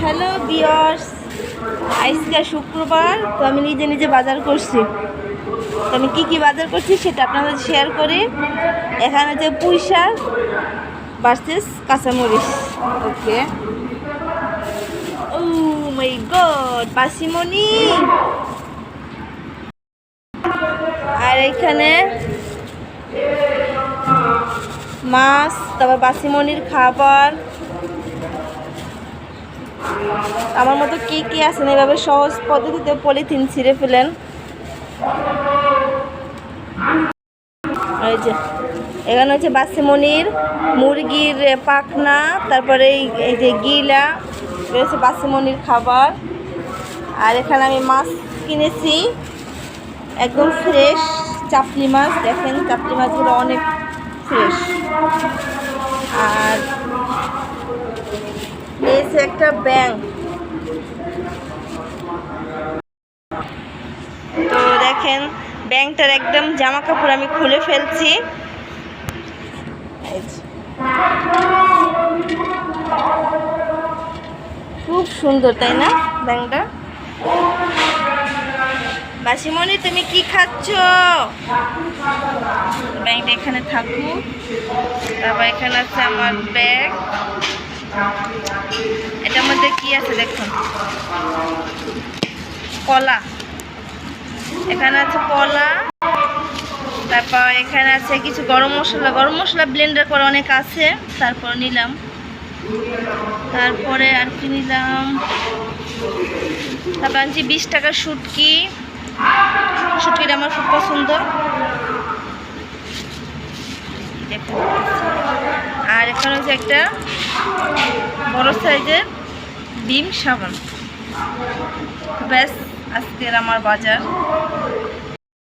Hello বিয়ার্স আজকে শুক্রবার, তো আমি নিজে নিজে বাজার করছি। তো আমি কী কী বাজার করছি সেটা আপনার আপনাদের শেয়ার করি। এখানে যে পুঁই শাক ভার্সেস কাঁচামরিচ। ওকে। ও মাই গড আর এখানে মাছ, তারপর বাসিমণির খাবার। আমার মতো কি কি আছেন এভাবে সহজ পদ্ধতিতে পলিথিন ছিঁড়ে ফেলেন? এই যে, এখানে হচ্ছে বাসিমণির মুরগির পাখনা, তারপরে এই- যে গিলা রয়েছে বাসিমণির খাবার। আর এখানে আমি মাছ কিনেছি, একদম ফ্রেশ চাপলি মাছ। দেখেন, চাপলি মাছগুলো অনেক ফ্রেশ আর নিয়েছে একটা ব্যাংক তো দেখেন, ব্যাংকটার একদম জামা কাপড় আমি খুলে ফেলছি। খুব সুন্দর, তাই না, ব্যাংকটা? বাসিমণি, তুমি কি খাচ্ছ? ব্যাংকটা এখানে থাকুক। তারপর এখানে আছে আমার ব্যাগ। এটার মধ্যে কি আছে দেখুন? কলা। এখানে আছে কলা, তারপর এখানে আছে কিছু গরম মশলা। গরম মশলা ব্লেন্ডার করে অনেক আছে, তারপর নিলাম। তারপরে আর কি নিলাম? তারপর আনছি বিশ টাকা শুটকি। শুটকিটা আমার খুব পছন্দ। আর এখানে হচ্ছে একটা বড় সাইজের ডিম সাবান। ব্যাস আজকের আমার বাজার।